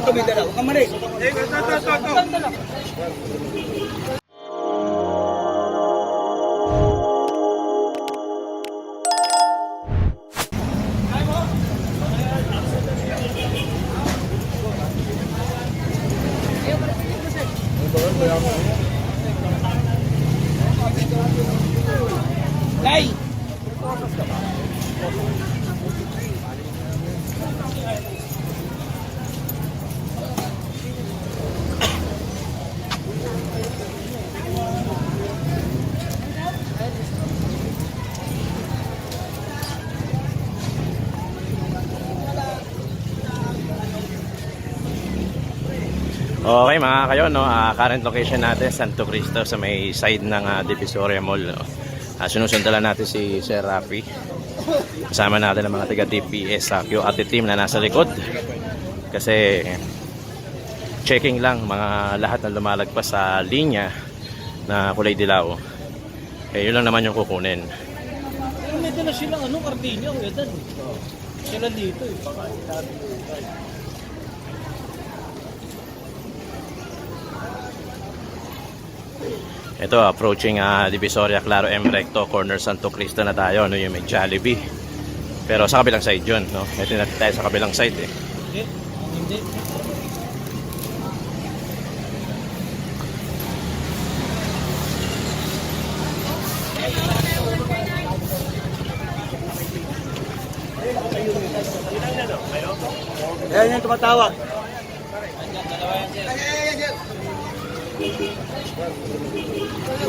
ito, tumidala. Huwag kang mali. Lai! Okay mga kayo, no? ah, current location natin, Santo Cristo sa may side ng ah, Divisoria Mall. No? Uh, sinusundalan natin si Sir Rafi. Kasama natin ang mga taga DPS sa QAT team na nasa likod. Kasi checking lang mga lahat na lumalagpas sa linya na kulay dilaw. Eh, yun lang naman yung kukunin. Pero may dala silang ano, Cardinia, Kuya Dan. Sila dito eh. Baka sinabi ko. Ito, approaching ah, Divisoria Claro M Recto, corner Santo Cristo na tayo, no, yung may Jollibee. Pero sa kabilang side yun, no? Ito natin tayo sa kabilang side eh. Hindi. Hindi. Ayan yung tumatawag.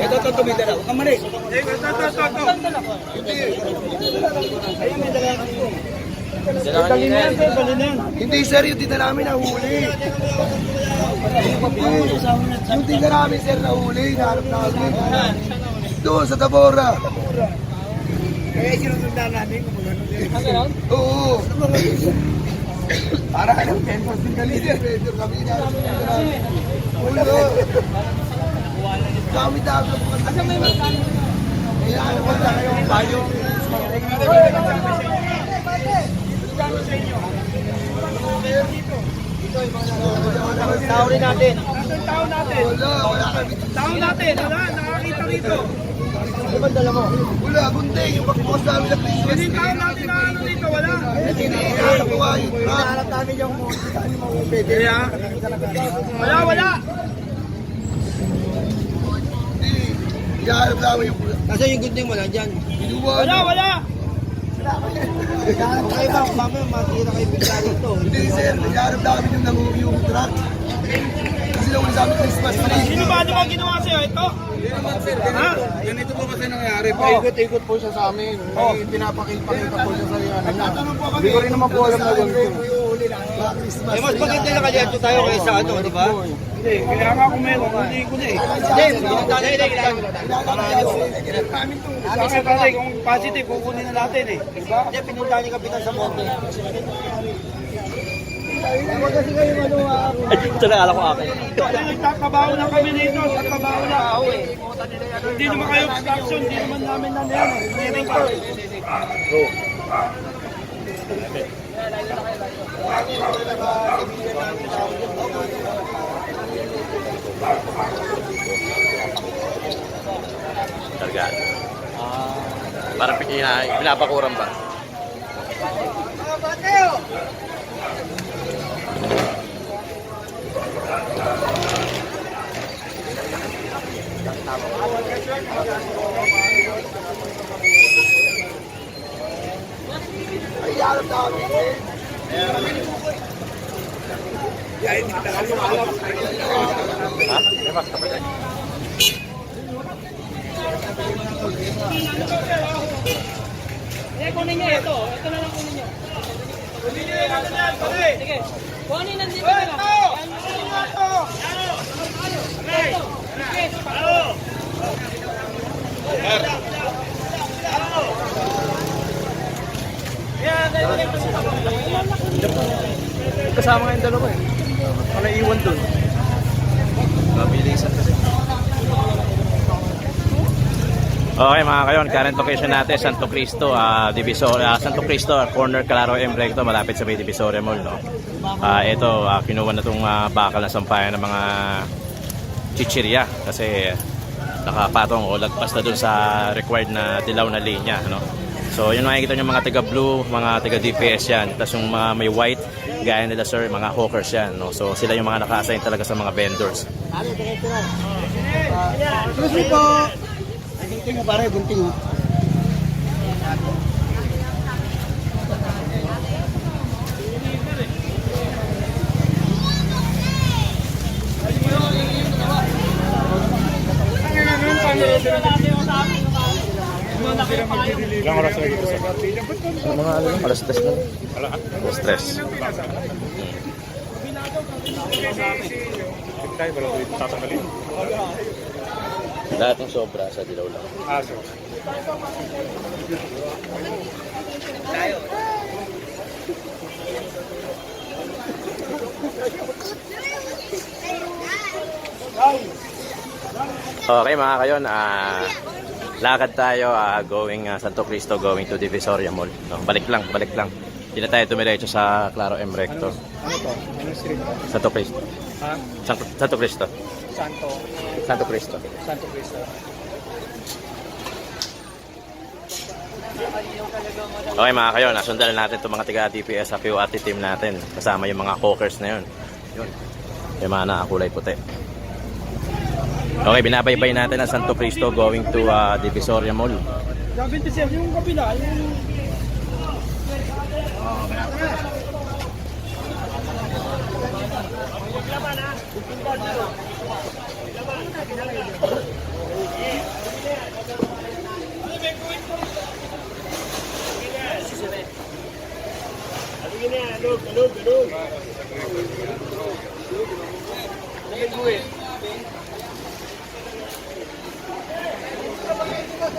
Ito, ito, tumidala. Huwag kang mali. Hindi sir, yung tinda namin nahuli. Yung tinda namin sir nahuli, nahanap namin. Doon sa Tabora. Kaya sinusundan natin kung gano'n. Oo. Para ng 10% din kami sir. Kami na. Ulo. Dami dami ng mga. Asa may magkano? Kailangan mo lang kayong bayo. Tao rin natin. Wala, wala kami. Tao natin, wala, nakakita rito. Wala, bundi. Yung pagbukas namin ng Christmas Hindi tree. tao natin na ano rito, wala. Hindi na nakuha yung truck. Hinahanap namin yung Kaya? Wala, wala. Hindi. Hinahanap namin yung Kasi yung thing wala dyan. Wala, wala. Hinahanap tayo ba? Mamaya matira kayo bigla rito. Hindi sir, hinahanap namin yung nanguha yung truck. Kasi nauli sa amin Christmas tree. Sino ba? Ano ba ginawa sa'yo? Ito? Ha? Ganito po kasi nangyari. Paikot-ikot po siya sa amin. May pinapakita-pakita po siya sa iyo. Hindi ko rin naman po alam na ganito. Eh, mas maganda na kalyato tayo kaysa ano, di ba? Hindi, kaya nga kung meron, hindi ko na eh. Hindi, tatay na ilan. Kasi tatay, kung positive, kukunin na natin eh. Di ba? Hindi, pinunta niya kapitan sa monte. Huwag kasi kayo ano, Ito na alam ko akin. Nagtatrabaho na kami dito, nagtatrabaho na ako eh. Hindi naman kayo obstruction, hindi naman namin na yan eh. Hindi pa. Targaan. Parang pina, pinapakuran ba? Hinahanap namin. Ha? May mas kapatid. Eh, kunin niyo ito. Ito na lang kunin niyo. Kunin niyo yung ano na pare. Sige. Kunin nandito na lang. ito! Yan. Ito! Ito. Sige. Kasama nga yung dalawa eh. Ano iwan dun? Mabilisan kasi. Okay mga kayon, current location natin Santo Cristo, ah Divisoria, ah, Santo Cristo, corner Claro M Recto, malapit sa may Divisoria Mall, no? Ah, ito, ah, kinuha na itong ah, bakal na sampayan ng mga chichirya kasi nakapatong o lagpas na dun sa required na dilaw na linya. No? So yun makikita nyo mga taga blue, mga taga DPS yan. Tapos yung mga may white, gaya nila sir, mga hawkers yan. No? So sila yung mga naka-assign talaga sa mga vendors. Excuse me po. Gunting mo pare, gunting mo. Mga ano, alas tres na. Alas tres. Lahat ng sobra sa dilaw lang. Okay mga kayon, ah lakad tayo ah, going ah, Santo Cristo, going to Divisoria Mall. No, balik lang, balik lang. Hindi na tayo tumiretso sa Claro M Recto. Ano to? Ano street to? Santo Cristo. Ha? Santo, Santo Cristo. Santo. Santo Cristo. Santo Cristo. Okay mga kayo, nasundan na natin itong mga tiga DPS sa QRT team natin. Kasama yung mga hawkers na yun. Yun. Yung mga nakakulay puti. Okay, binabaybay natin ang Santo Cristo going to uh, Divisoria Mall. Sir, yung kabila, yung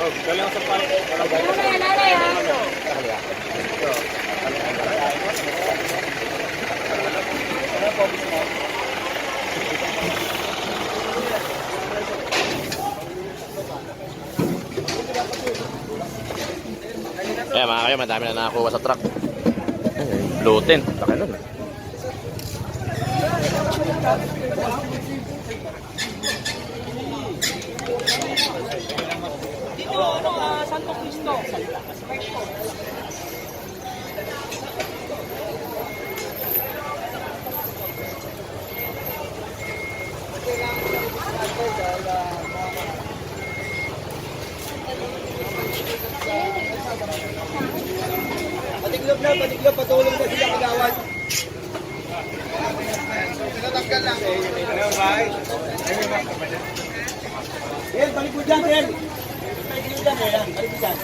to? Alas tres. Alas tres. Kaya mga kayo, madami na nakakuha sa truck. Blue tent, laki nun. ah. dito, ano, ah, Santo Cristo. Patiglog na, patiglog, patulong na sila kagawad. Eh, balik mo dyan, Ben. Balik mo dyan, eh. Balik mo dyan.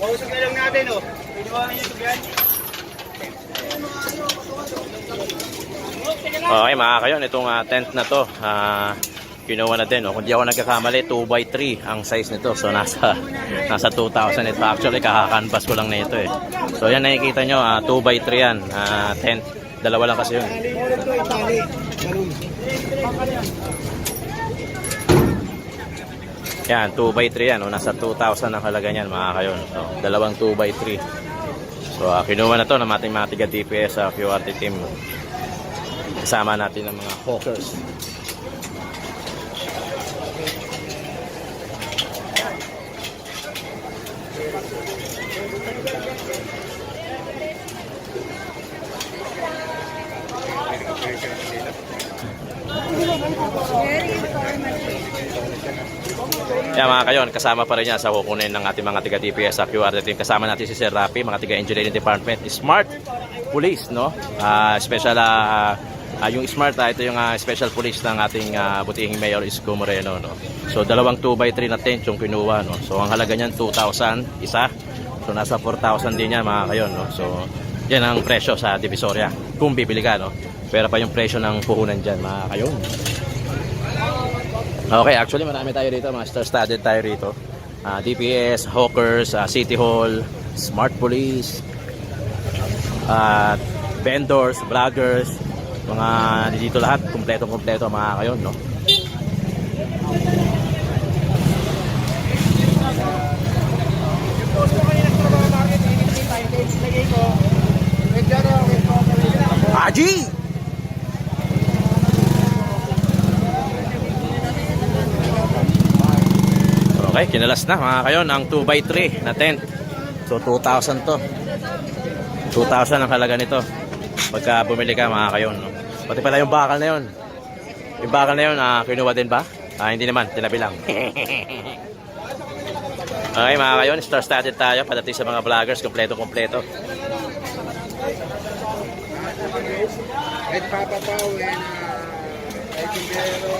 Mausap na lang natin, oh. Pwede ba ang YouTube yan? Okay mga kayon, itong ah, tent na to, ah, kinuha na din. Oh. Kung di ako nagkakamali, 2x3 ang size nito. So nasa nasa 2,000 ito. Actually, kakakanvas ko lang na ito eh. So yan nakikita nyo, ah, 2x3 yan. ah, tent. Dalawa lang kasi yun. Yan, 2x3 yan. Oh. Nasa 2,000 ang halaga niyan mga kayon. So, dalawang 2x3. So, ah, kinuha na to ng ating mga tiga DPS sa QRT team. Kasama natin ng mga hawkers. Kaya mga kayon, kasama pa rin niya sa kukunin ng ating mga tiga-DPS sa QRT team. Kasama natin si Sir Rapi, mga tiga-engineering department, smart police, no? Ah, special ah, Ah, yung Smart, ah, ito yung ah, special police ng ating ah, butihing Mayor Isko Moreno. No? So, dalawang 2x3 na tent yung kinuha. No? So, ang halaga niyan, 2,000 isa. So, nasa 4,000 din yan mga kayon. No? So, yan ang presyo sa Divisoria. Kung bibili ka, no? Pero pa yung presyo ng puhunan dyan, mga kayon. Okay, actually marami tayo dito, mga star-studded tayo rito. Ah, DPS, Hawkers, ah, City Hall, Smart Police, at vendors, vloggers, mga dito lahat, kumpleto-kumpleto mga kayon, no? Haji! Okay, kinalas na mga kayon ang 2x3 na tent. So 2,000 to. 2,000 ang halaga nito. Pagka bumili ka mga kayon. No? Pati pala yung bakal na yun. Yung bakal na yun, ah, kinuha din ba? Ah, hindi naman, tinabi lang. okay mga kayon, star started tayo. Padating sa mga vloggers, kompleto-kompleto. Kahit Papa Pao and uh, Tindero.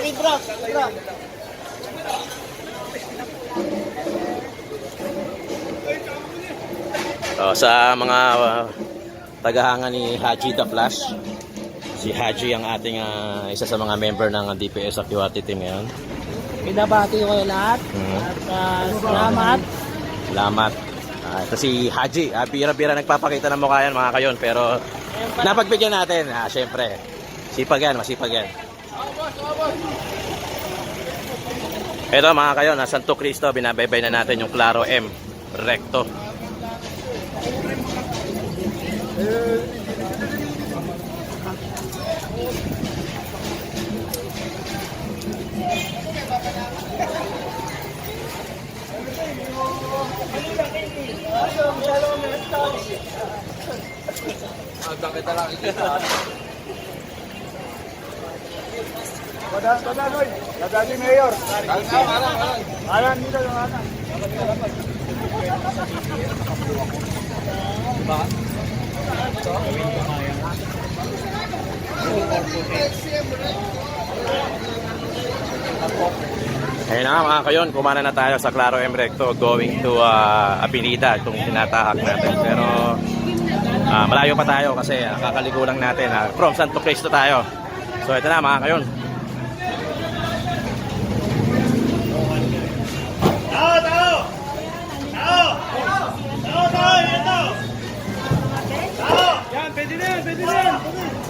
Kidrak, kidrak, kidrak. Oh, sa mga uh, tagahanga ni Haji The Flash, si Haji ang ating ah, isa sa mga member ng DPS Akiwati team ngayon. Pinabati ko kayo lahat. Mhm. At ah, salamat. Salamat. Ah, ito si Haji. Ah, bira-bira nagpapakita ng mukha yan mga kayon. Pero napagbigyan natin. Ah, syempre. Sipag yan, masipag yan. Ito mga kayon, na Santo Cristo, binabaybay na natin yung Claro M. Recto. Pada, pada, Noy. Dadali Mayor. Alan, dito yung anak. Ayun na mga kayon, kumana na tayo sa Claro M going to uh, Apinida, itong tinatahak natin. Pero ah, malayo pa tayo kasi uh, kakaligo lang natin. ah. from Santo Cristo tayo. So ito na mga kayon, Pwede rin!